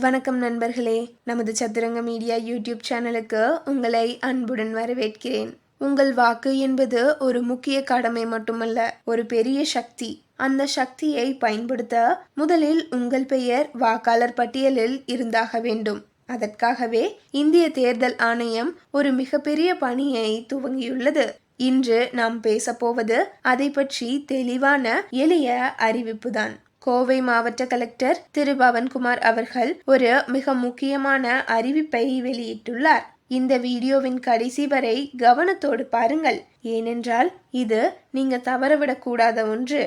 வணக்கம் நண்பர்களே. நமது சதுரங்க மீடியா யூடியூப் சேனலுக்கு உங்களை அன்புடன் வரவேற்கிறேன். உங்கள் வாக்கு என்பது ஒரு முக்கிய கடமை மட்டுமல்ல ஒரு பெரிய சக்தி. அந்த சக்தியை பயன்படுத்த முதலில் உங்கள் பெயர் வாக்காளர் பட்டியலில் இருந்தாக வேண்டும். அதற்காகவே இந்திய தேர்தல் ஆணையம் ஒரு மிகப்பெரிய பணியை துவங்கியுள்ளது. இன்று நாம் பேசப்போவது அதை பற்றி தெளிவான எளிய அறிவிப்புதான். கோவை மாவட்ட கலெக்டர் திரு. பவன்குமார் அவர்கள் ஒரு மிக முக்கியமான அறிவிப்பை வெளியிட்டுள்ளார். இந்த வீடியோவின் கடைசி வரை கவனத்தோடு பாருங்கள். ஏனென்றால் இது நீங்க தவறவிடக்கூடாத ஒன்று.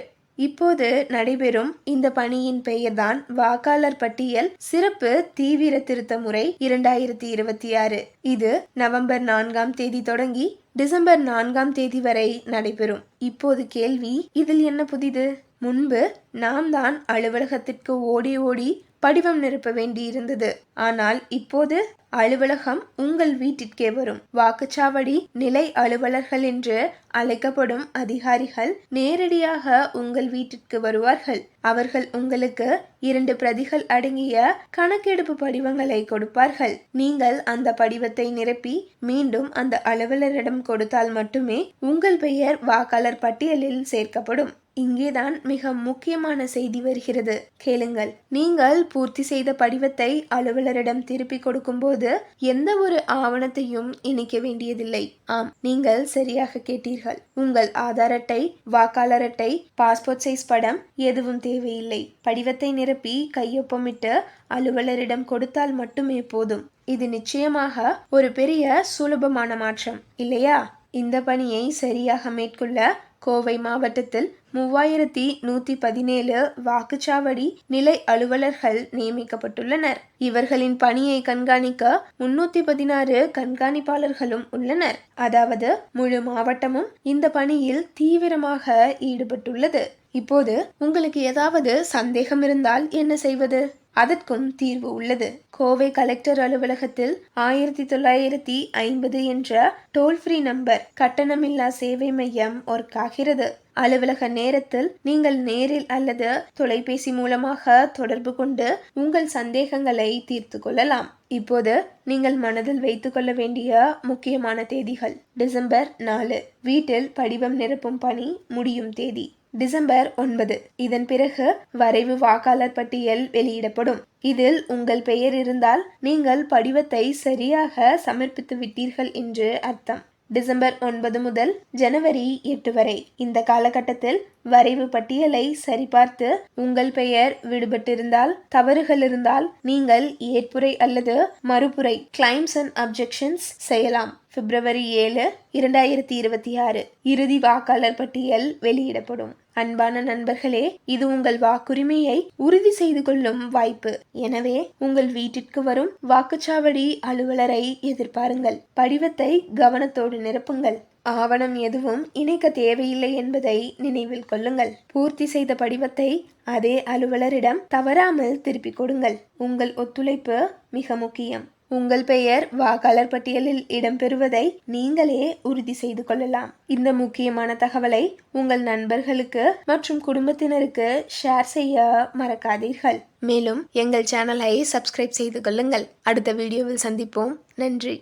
இப்போது நடைபெறும் இந்த பணியின் பெயர்தான் வாக்காளர் பட்டியல் சிறப்பு தீவிர திருத்த முறை இரண்டாயிரத்தி இருபத்தி ஆறு. இது நவம்பர் நான்காம் தேதி தொடங்கி டிசம்பர் நான்காம் தேதி வரை நடைபெறும். இப்போது கேள்வி இதில் என்ன புதிது? முன்பு நாம் தான் அலுவலகத்திற்கு ஓடி ஓடி படிவம் நிரப்ப வேண்டியிருந்தது. ஆனால் இப்போது அலுவலகம் உங்கள் வீட்டிற்கே வரும். வாக்குச்சாவடி நிலை அலுவலர்கள் என்று அழைக்கப்படும் அதிகாரிகள் நேரடியாக உங்கள் வீட்டிற்கு வருவார்கள். அவர்கள் உங்களுக்கு இரண்டு பிரதிகள் அடங்கிய கணக்கெடுப்பு படிவங்களை கொடுப்பார்கள். நீங்கள் அந்த படிவத்தை நிரப்பி மீண்டும் அந்த அலுவலரிடம் கொடுத்தால் மட்டுமே உங்கள் பெயர் வாக்காளர் பட்டியலில் சேர்க்கப்படும். இங்கேதான் மிக முக்கியமான செய்தி வருகிறது. கேளுங்கள் நீங்கள் பூர்த்தி செய்த படிவத்தை அலுவலரிடம் திருப்பி கொடுக்கும்போது எந்த ஒரு ஆவணத்தையும் இணைக்க வேண்டியதில்லை. ஆம் நீங்கள் சரியாக கேட்டீர்கள். உங்கள் ஆதார் அட்டை வாக்காளர் அட்டை பாஸ்போர்ட் சைஸ் படம் எதுவும் தேவையில்லை. படிவத்தை நிரப்பி கையொப்பமிட்டு அலுவலரிடம் கொடுத்தால் மட்டுமே போதும். இது நிச்சயமாக ஒரு பெரிய சுலபமான மாற்றம் இல்லையா? இந்த பணியை சரியாக மேற்கொள்ள கோவை மாவட்டத்தில் மூவாயிரத்தி நூத்தி பதினேழு வாக்குச்சாவடி நிலை அலுவலர்கள் நியமிக்கப்பட்டுள்ளனர். இவர்களின் பணியை கண்காணிக்க முன்னூத்தி பதினாறு கண்காணிப்பாளர்களும் உள்ளனர். அதாவது முழு மாவட்டமும் இந்த பணியில் தீவிரமாக ஈடுபட்டுள்ளது. இப்போது உங்களுக்கு ஏதாவது சந்தேகம் இருந்தால் என்ன செய்வது? அதற்கும் தீர்வு உள்ளது. கோவை கலெக்டர் அலுவலகத்தில் ஆயிரத்தி தொள்ளாயிரத்தி ஐம்பது என்ற டோல் ஃப்ரீ நம்பர் கட்டணமில்லா சேவை மையம் ஒர்க் ஆகிறது. அலுவலக நேரத்தில் நீங்கள் நேரில் அல்லது தொலைபேசி மூலமாக தொடர்பு கொண்டு உங்கள் சந்தேகங்களை தீர்த்து கொள்ளலாம். இப்போது நீங்கள் மனதில் வைத்துக் கொள்ள வேண்டிய முக்கியமான தேதிகள். டிசம்பர் நாலு. வீட்டில் படிவம் நிரப்பும் பணி முடியும் தேதி. டிசம்பர் ஒன்பது. இதன் பிறகு வரைவு வாக்காளர் பட்டியல் வெளியிடப்படும். இதில் உங்கள் பெயர் இருந்தால் நீங்கள் படிவத்தை சரியாக சமர்ப்பித்து விட்டீர்கள் என்று அர்த்தம். டிசம்பர் ஒன்பது முதல் ஜனவரி எட்டு வரை. இந்த காலகட்டத்தில் வரைவு பட்டியலை சரிபார்த்து உங்கள் பெயர் விடுபட்டிருந்தால் தவறுகள் இருந்தால் நீங்கள் ஏற்புரை அல்லது மறுபுரை கிளைம்ஸ் அண்ட் அப்ஜெக்ஷன்ஸ் செய்யலாம். பிப்ரவரி ஏழு இரண்டாயிரத்தி இருபத்தி ஆறு இறுதி வாக்காளர் பட்டியல் வெளியிடப்படும். அன்பான நண்பர்களே இது உங்கள் வாக்குரிமையை உறுதி செய்து கொள்ளும் வாய்ப்பு. எனவே உங்கள் வீட்டிற்கு வரும் வாக்குச்சாவடி அலுவலரை எதிர்பாருங்கள். படிவத்தை கவனத்தோடு நிரப்புங்கள். ஆவணம் எதுவும் இணைக்க தேவையில்லை என்பதை நினைவில் கொள்ளுங்கள். பூர்த்தி செய்த படிவத்தை அதே அலுவலரிடம் தவறாமல் திருப்பிக் கொடுங்கள். உங்கள் ஒத்துழைப்பு மிக முக்கியம். உங்கள் பெயர் வாக்காளர் பட்டியலில் இடம்பெறுவதை நீங்களே உறுதி செய்து கொள்ளலாம். இந்த முக்கியமான தகவலை உங்கள் நண்பர்களுக்கு மற்றும் குடும்பத்தினருக்கு ஷேர் செய்ய மறக்காதீர்கள். மேலும் எங்கள் சேனலை சப்ஸ்கிரைப் செய்து கொள்ளுங்கள். அடுத்த வீடியோவில் சந்திப்போம். நன்றி.